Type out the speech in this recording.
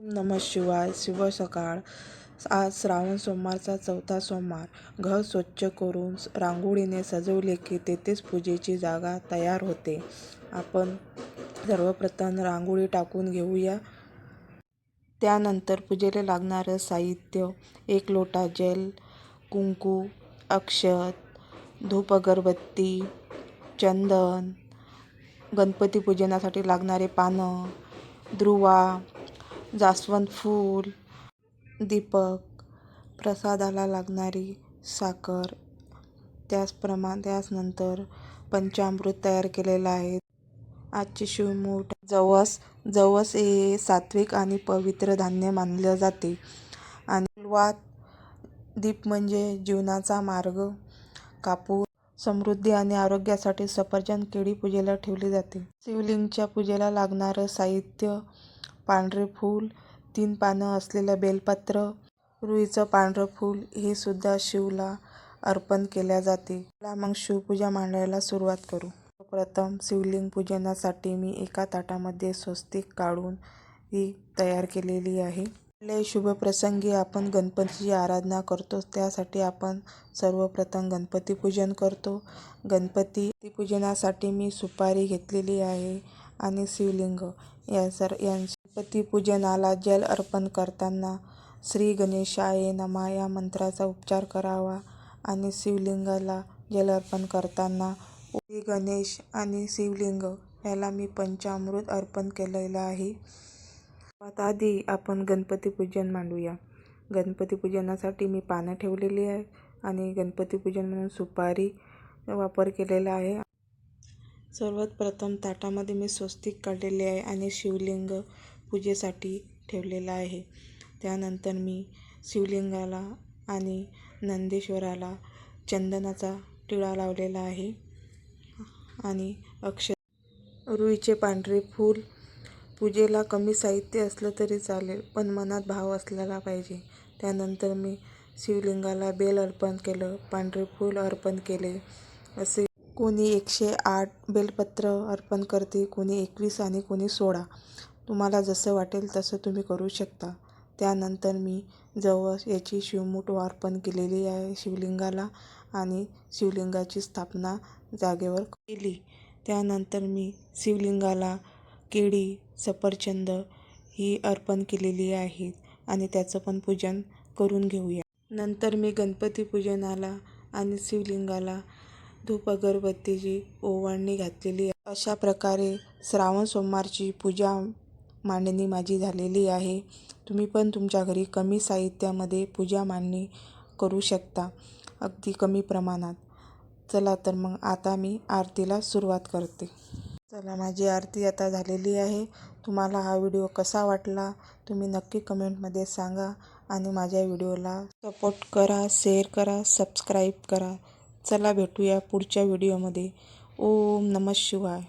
नमः शिवाय. शुभ सकाळ. आज श्रावण सोमवारचा चौथा सोमवार. घर स्वच्छ करून रांगोळीने सजवले की तेथेच पूजेची जागा तयार होते. आपण सर्वप्रथम रांगोळी टाकून घेऊया. त्यानंतर पूजेला लागणारं साहित्य एक लोटा जेल कुंकू अक्षत धूप अगरबत्ती चंदन गणपती पूजनासाठी लागणारे पानं ध्रुवा जास्वंद फूल दीपक प्रसादाला लागणारी साखर. त्याचप्रमाणे त्याचनंतर पंचामृत तयार केलेलं आहे. आजची शिवमूठ जवस जवस हे सात्विक आणि पवित्र धान्य मानलं जाते. आणि फुलवात दीप म्हणजे जीवनाचा मार्ग. कापूर समृद्धी आणि आरोग्यासाठी सफरचंद केळी पूजेला ठेवली जाते. शिवलिंगच्या पूजेला लागणारं साहित्य पांढरे फूल तीन पानं असलेलं बेलपत्र रुईचं पांढरं फूल हे सुद्धा शिवला अर्पण केल्या जाते. चला मग शिवपूजा मांडायला सुरुवात करू. प्रथम शिवलिंग पूजनासाठी मी एका ताटामध्ये स्वस्तिक काढून ही तयार केलेली आहे. कुठल्याही शुभप्रसंगी आपण गणपतीची आराधना करतो त्यासाठी आपण सर्वप्रथम गणपती पूजन करतो. गणपती पूजनासाठी मी सुपारी घेतलेली आहे आणि शिवलिंग या गणपतीपूजनाला जल अर्पण करताना श्री गणेशाय नमा या मंत्राचा उच्चार करावा आणि शिवलिंगाला जल अर्पण करताना श्री गणेश आणि शिवलिंग याला मी पंचामृत अर्पण केलेलं आहे. सर्वात आधी आपण गणपतीपूजन मांडूया. गणपतीपूजनासाठी मी पानं ठेवलेली आहे आणि गणपतीपूजन म्हणून सुपारी वापर केलेला आहे. सर्वात प्रथम ताटामध्ये मी स्वस्तिक काढलेले आहे आणि शिवलिंग पूजेसाठी ठेवलेला आहे. त्यानंतर मी शिवलिंगाला आणि नंदेश्वराला चंदनाचा टिळा लावलेला आहे आणि अक्ष रुईचे पांढरे फूल. पूजेला कमी साहित्य असलं तरी चालेल पण मनात भाव असलेला पाहिजे. त्यानंतर मी शिवलिंगाला बेल अर्पण केलं पांढरे फूल अर्पण केले असे. कोणी एकशे आठ बेलपत्र अर्पण करते कोणी एकवीस आणि कोणी सोळा. तुम्हाला जसं वाटेल तसं तुम्ही करू शकता. त्यानंतर मी जवळ याची शिवमूठ अर्पण केलेली आहे शिवलिंगाला आणि शिवलिंगाची स्थापना जागेवर केली. त्यानंतर मी शिवलिंगाला केळी सफरचंद ही अर्पण केलेली आहेत आणि त्याचं पण पूजन करून घेऊया. नंतर मी गणपती पूजनाला आणि शिवलिंगाला धूप अगरबत्तीची ओवाळणी घातलेली आहे. अशा प्रकारे श्रावण सोमवारची पूजा मांडणी माझी झालेली आहे. तुम्ही पण तुमच्या घरी कमी साहित्यामध्ये पूजा मांडणी करू शकता अगदी कमी प्रमाणात. चला तर मग आता मी आरतीला सुरुवात करते. चला माझी आरती आता झालेली आहे. तुम्हाला हा व्हिडिओ कसा वाटला तुम्ही नक्की कमेंटमध्ये सांगा आणि माझ्या व्हिडिओला सपोर्ट करा शेअर करा सबस्क्राईब करा. चला भेटूया पुढच्या व्हिडिओमध्ये. ओम नमः शिवाय.